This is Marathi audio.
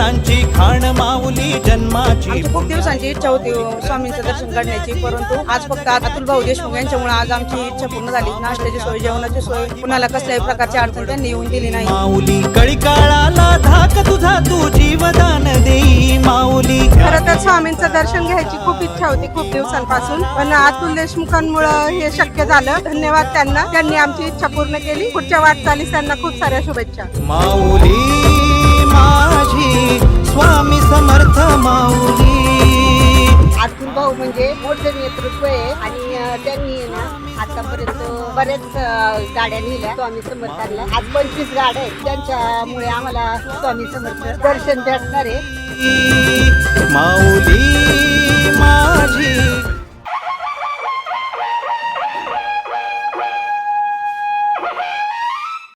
नवरत्नांची खाण माऊली जन्माची. खूप दिवसांची इच्छा होती हो, स्वामींचं दर्शन करण्याची परंतु आज फक्त अतुल भाऊ देशमुख यांच्यामुळे आज आमची इच्छा पूर्ण झाली. नाश्त्याची सोय जेवणाची सोय कुणाला कसल्याही प्रकारची अडचण त्यांनी येऊन दिली नाही. माऊली कळी काळाला धाक तुझा तू जीवदान देई माऊली खरं तर स्वामींचं दर्शन घ्यायची खूप इच्छा होती खूप दिवसांपासून. पण अतुल देशमुखांमुळं हे शक्य झालं. धन्यवाद त्यांना. त्यांनी आमची इच्छा पूर्ण केली. पुढच्या वाटचालीस त्यांना खूप साऱ्या शुभेच्छा. माऊली भाऊ म्हणजे मोठं नेतृत्व आहे. आणि त्यांनी ना आतापर्यंत बऱ्याच गाड्या नेल्या स्वामी समर्थांना. आज पंचवीस गाड्या आहेत. त्यांच्यामुळे आम्हाला स्वामी समर्थ दर्शन भेटणार आहे.